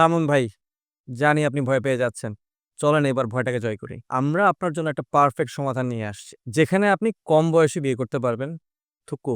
থামুন ভাই, জানি আপনি ভয় পেয়ে যাচ্ছেন। চলেন এবার ভয়টাকে জয় করি। আমরা আপনার জন্য একটা পারফেক্ট সমাধান নিয়ে আসছি। যেখানে আপনি কম বয়সে বিয়ে করতে পারবেন। থুকু,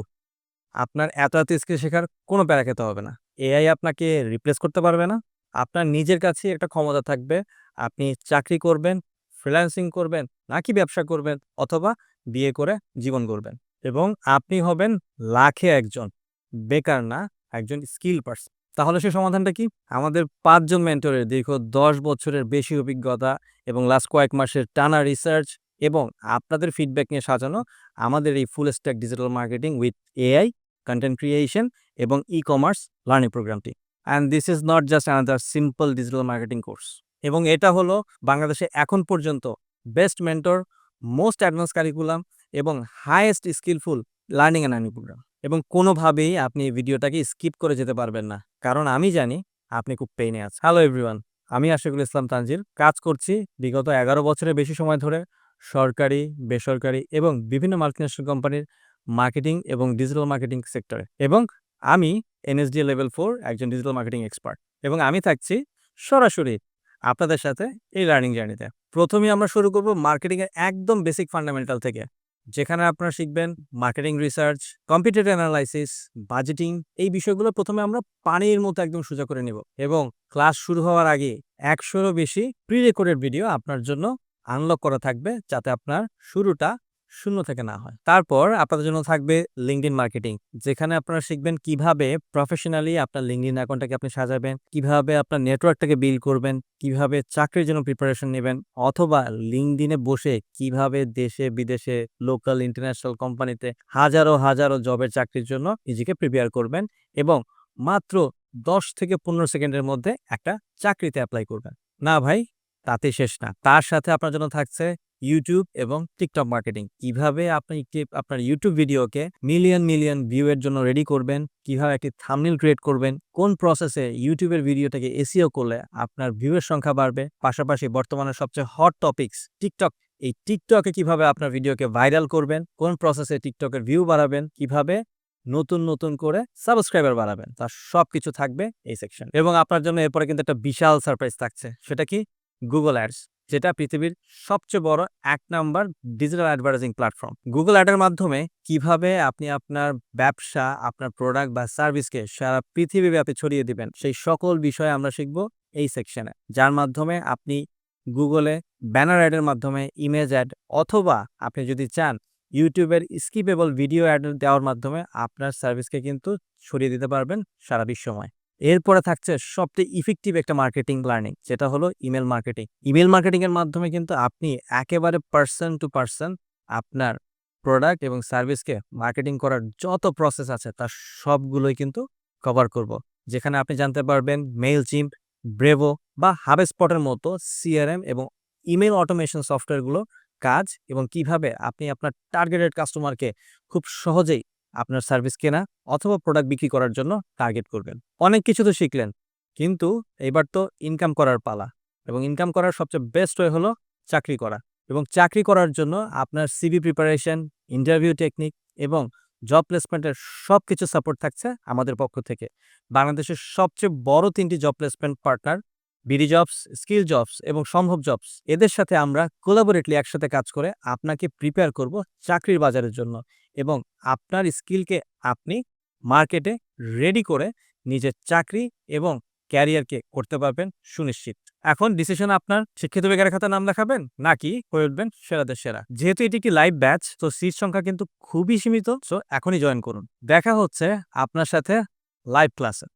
আপনার এত এত স্কিল শেখার কোনো প্যারা খেতে হবে না। এআই আপনাকে রিপ্লেস করতে পারবে না। আপনার নিজের কাছেই একটা ক্ষমতা থাকবে। আপনি চাকরি করবেন ফ্রিল্যান্সিং করবেন, নাকি ব্যবসা করবেন, অথবা বিয়ে করে জীবন করবেন এবং আপনি হবেন লাখে একজন। বেকার না, একজন স্কিল পার্সন তাহলে সে সমাধানটা কি? আমাদের পাঁচজন মেন্টরের দীর্ঘ দশ বছরের বেশি অভিজ্ঞতা এবং লাস্ট কয়েক মাসের টানা রিসার্চ এবং আপনাদের ফিডব্যাক নিয়ে সাজানো আমাদের এই full stack digital marketing with AI content creation এবং ই কমার্স লার্নিং প্রোগ্রামটি and this is not just another simple digital marketing course এবং এটা হলো বাংলাদেশে এখন পর্যন্ত best mentor most advance curriculum এবং highest skillful learning and earning program এবং কোনোভাবেই আপনি এই ভিডিওটাকে স্কিপ করে যেতে পারবেন না। কারণ আমি জানি আপনি খুব পেইনে আছেন। হ্যালো এভরিওয়ান, আমি আশিকুল ইসলাম তানজির কাজ করছি বিগত এগারো বছরের বেশি সময় ধরে সরকারি, বেসরকারি এবং বিভিন্ন মাল্টিন্যাশনাল কোম্পানির মার্কেটিং এবং ডিজিটাল মার্কেটিং সেক্টরে এবং আমি এনএসডি লেভেল ফোর একজন ডিজিটাল মার্কেটিং এক্সপার্ট এবং আমি থাকছি সরাসরি আপনাদের সাথে এই লার্নিং জার্নিতে প্রথমে আমরা শুরু করব মার্কেটিংয়ের একদম বেসিক ফান্ডামেন্টাল থেকে। যেখানে আপনারা শিখবেন marketing research computer analysis budgeting এই বিষয়গুলো প্রথমে আমরা পানির মতো একদম সোজা করে নেব এবং ক্লাস শুরু হওয়ার আগে একশোরও বেশি প্রি রেকর্ডেড ভিডিও আপনার জন্য আনলক করা থাকবে যাতে আপনার শুরুটা শূন্য থেকে না হয়। তারপর আপনাদের জন্য থাকবে লিঙ্কডিন মার্কেটিং যেখানে আপনারা শিখবেন কীভাবে প্রফেশনালি আপনার লিঙ্কডিন অ্যাকাউন্টটাকে আপনি সাজাবেন, কীভাবে আপনার নেটওয়ার্কটাকে বিল করবেন, কীভাবে চাকরির জন্য প্রিপারেশন নেবেন, অথবা লিঙ্কডিনে বসে কীভাবে দেশে বিদেশে লোকাল ইন্টারন্যাশনাল কোম্পানিতে হাজারো হাজারো জবের চাকরির জন্য নিজেকে প্রিপেয়ার করবেন এবং মাত্র দশ থেকে পনেরো সেকেন্ডের মধ্যে একটা চাকরিতে অ্যাপ্লাই করবেন। না ভাই তাতে শেষ না। তার সাথে আপনার জন্য থাকছে ইউটিউব এবং টিকটক মার্কেটিং কীভাবে আপনি একটি, আপনার ইউটিউব ভিডিওকে মিলিয়ন মিলিয়ন ভিউ এর জন্য রেডি করবেন, কীভাবে একটি থামনিল ক্রিয়েট করবেন, কোন প্রসেসে ইউটিউবের ভিডিওটাকে এসিও করলে আপনার ভিউয়ের সংখ্যা বাড়বে, পাশাপাশি বর্তমানে সবচেয়ে হট টপিকস টিকটক এই টিকটকে কীভাবে আপনার ভিডিওকে ভাইরাল করবেন, কোন প্রসেসে টিকটকের ভিউ বাড়াবেন, কীভাবে নতুন নতুন করে সাবস্ক্রাইবার বাড়াবেন, তার সব কিছু থাকবে এই সেকশন এবং আপনার জন্য এরপরে কিন্তু একটা বিশাল সারপ্রাইজ থাকছে, সেটা কি? গুগল অ্যাডস যেটা পৃথিবীর সবচেয়ে বড় এক number digital advertising platform Google অ্যাডের মাধ্যমে কীভাবে আপনি আপনার ব্যবসা, আপনার প্রোডাক্ট বা সার্ভিসকে সারা পৃথিবীব্যাপী ছড়িয়ে দিবেন, সেই সকল বিষয়ে আমরা শিখব এই সেকশনে যার মাধ্যমে আপনি গুগলে ব্যানার অ্যাডের মাধ্যমে ইমেজ অ্যাড অথবা আপনি যদি চান ইউটিউবের স্কিপেবল ভিডিও অ্যাড দেওয়ার মাধ্যমে আপনার সার্ভিসকে কিন্তু ছড়িয়ে দিতে পারবেন সারা বিশ্বময়। এরপরে থাকছে সবচেয়ে ইফেক্টিভ একটা মার্কেটিং লার্নিং যেটা হলো ইমেল মার্কেটিং ইমেল মার্কেটিং এর মাধ্যমে কিন্তু আপনি একেবারে পার্সন টু পার্সন আপনার প্রোডাক্ট এবং সার্ভিসকে মার্কেটিং করার যত প্রসেস আছে, তার সবগুলোই কিন্তু কভার করব। যেখানে আপনি জানতে পারবেন মেইল চিম্প ব্রেভো বা হাবেস্পটের মতো সিআরএম এবং ইমেল অটোমেশন সফটওয়্যারগুলো কাজ এবং কীভাবে আপনি আপনার টার্গেটেড কাস্টমারকে খুব সহজেই আপনার সার্ভিস কেনা অথবা প্রোডাক্ট বিক্রি করার জন্য টার্গেট করবেন। অনেক কিছু তো শিখলেন, কিন্তু এবার তো ইনকাম করার পালা এবং ইনকাম করার সবচেয়ে বেস্ট ওয়ে হলো চাকরি করা এবং চাকরি করার জন্য আপনার সিভি প্রিপারেশন, ইন্টারভিউ টেকনিক এবং জব প্লেসমেন্টের সব কিছু সাপোর্ট থাকছে আমাদের পক্ষ থেকে। বাংলাদেশের সবচেয়ে বড় তিনটি job placement partner BD jobs, skill jobs এবং সম্ভব জবস, এদের সাথে আমরা কোলাবোরেটলি একসাথে কাজ করে আপনাকে প্রিপেয়ার করব চাকরির বাজারের জন্য। এবং আপনার স্কিলকে আপনি মার্কেটে রেডি করে নিজের চাকরি এবং ক্যারিয়ারকে করতে পারবেন সুনিশ্চিত। এখন ডিসিশন আপনার শিক্ষিত বেকারের খাতা নাম দেখাবেন নাকি হয়ে উঠবেন সেরাদের সেরা। যেহেতু এটি একটি লাইভ ব্যাচ তো সিট সংখ্যা কিন্তু খুবই সীমিত সো এখনই জয়েন করুন। দেখা হচ্ছে আপনার সাথে লাইভ ক্লাসে